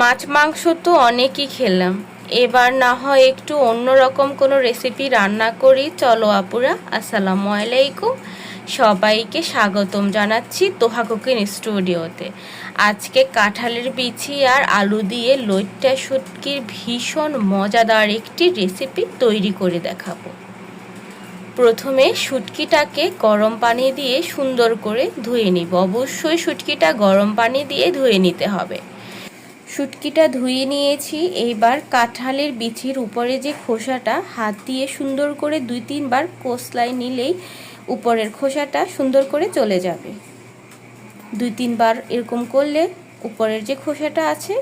মাছ মাংস তো অনেকই খেলাম। এবার না হয় একটু অন্যরকম কোনো রেসিপি রান্না করি। চলো আপুরা, আসসালামু আলাইকুম। সবাইকে স্বাগতম জানাচ্ছি তোহা কুকিং স্টুডিওতে। আজকে কাঁঠালের বিচি আর আলু দিয়ে লইট্টা শুটকির ভীষণ মজাদার একটি রেসিপি তৈরি করে দেখাবো। প্রথমে শুটকিটাকে গরম পানি দিয়ে সুন্দর করে ধুয়ে নিব। অবশ্যই শুটকিটা গরম পানি দিয়ে ধুয়ে নিতে হবে। শুটকিটা ধুয়ে নিয়েছি। এইবার কাঁঠালের বিচির উপরে যে খোসাটা, হাত দিয়ে সুন্দর করে দুই তিনবার কোসলাই নিলেই উপরের খোসাটা সুন্দর করে চলে যাবে। দুই তিনবার এরকম করলে উপরের যে খোসাটা আছে,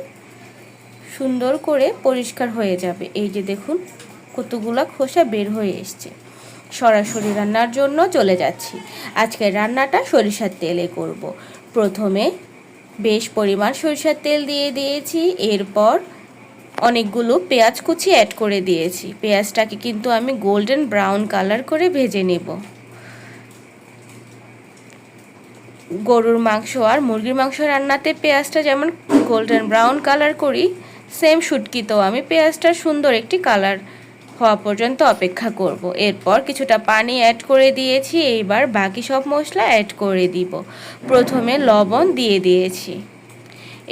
সুন্দর করে পরিষ্কার হয়ে যাবে। এই যে দেখুন, কতগুলা খোসা বের হয়ে এসছে। সরাসরি রান্নার জন্য চলে যাচ্ছি। আজকের রান্নাটা সরিষার তেলে করব। প্রথমে বেশ পরিমাণ সরিষার তেল দিয়ে দিয়েছি। এরপর অনেকগুলো পেঁয়াজ কুচি অ্যাড করে দিয়েছি। পেঁয়াজটাকে কিন্তু আমি গোল্ডেন ব্রাউন কালার করে ভেজে নেব। গরুর মাংস আর মুরগির মাংস রান্নাতে পেঁয়াজটা যেমন গোল্ডেন ব্রাউন কালার করি সেম শুটকিতেও আমি পেঁয়াজটা সুন্দর একটি কালার হওয়া পর্যন্ত অপেক্ষা করব। এরপর কিছুটা পানি অ্যাড করে দিয়েছি, এইবার বাকি সব মশলা অ্যাড করে দিব। প্রথমে লবণ দিয়ে দিয়েছি।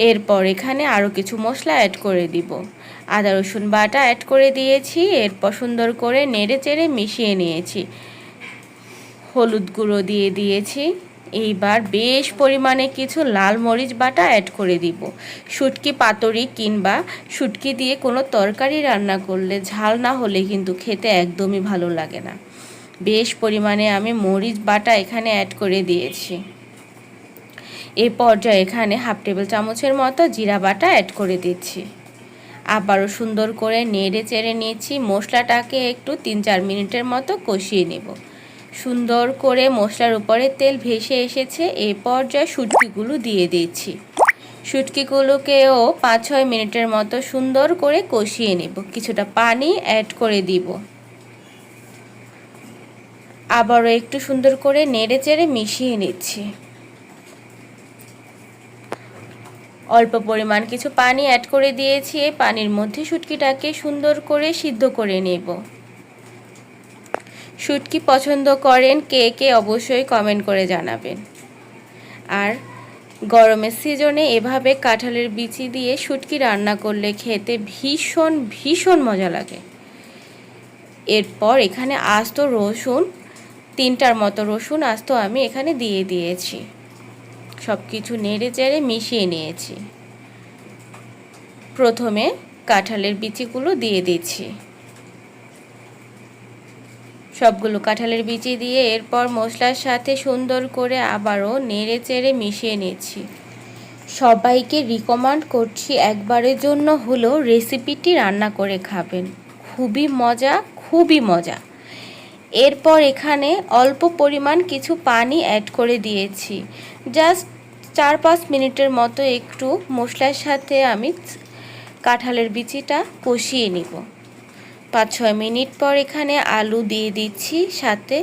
এরপর এখানে আরও কিছু মশলা অ্যাড করে দিব। আদা, রসুন বাটা অ্যাড করে দিয়েছি, এরপর সুন্দর করে নেড়ে চেড়ে মিশিয়ে নিয়েছি। হলুদ গুঁড়ো দিয়ে দিয়েছি। এইবার বেশ পরিমাণে কিছু লাল মরিচ বাটা অ্যাড করে দিব। শুটকি পাতরি কিংবা শুটকি দিয়ে কোনো তরকারি রান্না করলে ঝাল না হলে কিন্তু খেতে একদমই ভালো লাগে না। বেশ পরিমাণে আমি মরিচ বাটা এখানে অ্যাড করে দিয়েছি। এই পর্যায়ে এখানে হাফ টেবিল চামচের মতো জিরা বাটা অ্যাড করে দিচ্ছি। আবারও সুন্দর করে নেড়ে চেড়ে নিয়েছি মশলাটাকে একটু তিন চার মিনিটের মতো কষিয়ে নেব। সুন্দর করে মশলার উপরে তেল ভেসে এসেছে, এই পর্যায়ে শুটকিগুলো দিয়ে দিচ্ছি। শুটকিগুলোকেও পাঁচ ছয় মিনিটের মতো সুন্দর করে কষিয়ে নেব। কিছুটা পানি অ্যাড করে দিব। আবারও একটু সুন্দর করে নেড়ে চেড়ে মিশিয়ে নিচ্ছি। অল্প পরিমাণ কিছু পানি অ্যাড করে দিয়েছি। পানির মধ্যে শুটকিটাকে সুন্দর করে সিদ্ধ করে নেব। শুটকি পছন্দ করেন, কে কে অবশ্যই কমেন্ট করে জানাবেন। আর গরমের সিজনে এভাবে কাঁঠালের বিচি দিয়ে শুটকি রান্না করলে খেতে ভীষণ ভীষণ মজা লাগে। এরপর এখানে আস্ত রসুন, তিনটার মতো রসুন আস্ত আমি এখানে দিয়ে দিয়েছি। সব কিছু নেড়ে চেড়ে মিশিয়ে নিয়েছি। প্রথমে কাঁঠালের বিচিগুলো দিয়ে দিচ্ছি। সবগুলো কাঁঠালের বিচি দিয়ে এরপর মশলার সাথে সুন্দর করে আবারও নেড়ে চেড়ে মিশিয়ে নিচ্ছি। সবাইকে রিকমেন্ড করছি একবারের জন্য হলো রেসিপিটি রান্না করে খাবেন। খুবই মজা খুবই মজা। এরপর এখানে অল্প পরিমাণ কিছু পানি অ্যাড করে দিয়েছি। জাস্ট চার পাঁচ মিনিটের মতো একটু মশলার সাথে আমি কাঁঠালের বিচিটা কষিয়ে নিব। পাঁচ ছয় মিনিট পর এখানে আলু দিয়ে দিচ্ছি, সাথে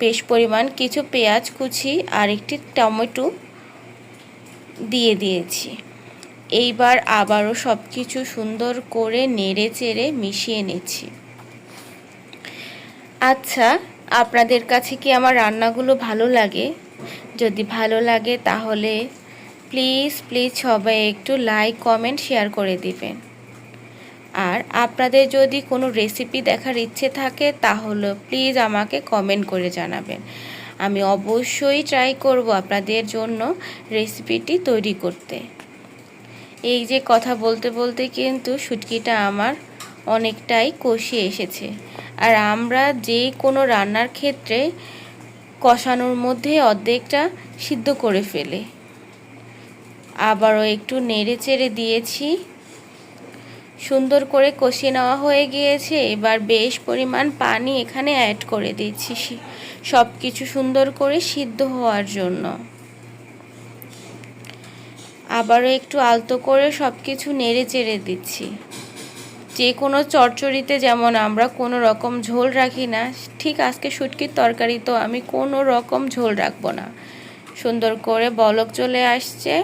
বেশ পরিমাণ কিছু পেঁয়াজ কুচি আর একটি টমেটো দিয়ে দিয়েছি। এইবার আবারও সব কিছু সুন্দর করে নেড়ে চেড়ে মিশিয়ে নিচ্ছি। আচ্ছা আপনাদের কাছে কি আমার রান্নাগুলো ভালো লাগে? যদি ভালো লাগে তাহলে প্লিজ প্লিজ সবাই একটু লাইক, কমেন্ট, শেয়ার করে দিবেন। আর আপনাদের যদি কোনো রেসিপি দেখার ইচ্ছে থাকে, তাহলে প্লিজ আমাকে কমেন্ট করে জানাবেন। আমি অবশ্যই ট্রাই করব আপনাদের জন্য রেসিপিটি তৈরি করতে। এই যে কথা বলতে বলতে কিন্তু শুটকিটা আমার অনেকটাই কষিয়ে এসেছে। আর আমরা যে কোনো রান্নার ক্ষেত্রে কষানোর মধ্যে অর্ধেকটা সিদ্ধ করে ফেলে। আবারও একটু নেড়ে চেড়ে দিয়েছি। সুন্দর করে কষিয়ে নেওয়া হয়ে গিয়েছে। এবার বেশ পরিমাণ পানি এখানে অ্যাড করে দিচ্ছি। সব কিছু সুন্দর করে সিদ্ধ হওয়ার জন্য। আবারও একটু আলতো করে সব কিছু নেড়ে চেড়ে দিচ্ছি। যে কোনো চচ্চড়িতে যেমন আমরা কোনো রকম ঝোল রাখি না, ঠিক আজকে শুটকির তরকারি তো আমি কোনো রকম ঝোল রাখব না। সুন্দর করে বলক চলে আসছে।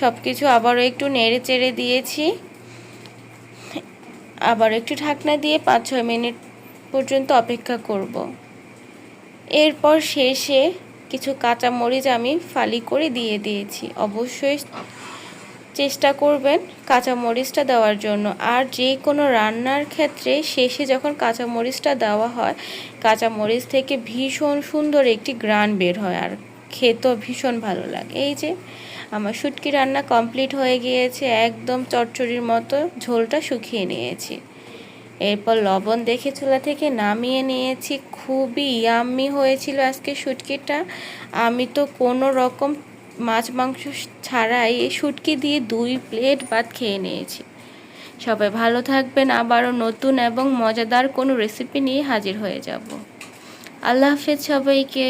সব কিছু আবারও একটু নেড়ে চেড়ে দিয়েছি। আবার একটু ঢাকনা দিয়ে পাঁচ ছয় মিনিট পর্যন্ত অপেক্ষা করব। এরপর শেষে কিছু কাঁচা মরিচ আমি ফালি করে দিয়ে দিয়েছি। অবশ্যই চেষ্টা করবেন কাঁচা মরিচটা দেওয়ার জন্য। আর যে কোনো রান্নার ক্ষেত্রে শেষে যখন কাঁচা মরিচটা দেওয়া হয় কাঁচা মরিচ থেকে ভীষণ সুন্দর একটি গ্রান বের হয় আর খেতেও ভীষণ ভালো লাগে। এই যে আমার শুটকি রান্না কমপ্লিট হয়ে গিয়েছে, একদম চটচড়ির মতো, ঝোলটা শুকিয়ে নিয়েছি। এরপর লবণ দেখে চুলা থেকে নামিয়ে নিয়েছি, খুবই ইয়াম্মি হয়েছিল আজকে শুটকিটা। আমি তো কোনো রকম মাছ মাংস ছাড়াই এই শুটকি দিয়ে দুই প্লেট ভাত খেয়ে নিয়েছি। সবাই ভালো থাকবেন, আবারও নতুন এবং মজাদার কোনো রেসিপি নিয়ে হাজির হয়ে যাব। আল্লাহ হাফেজ সবাইকে।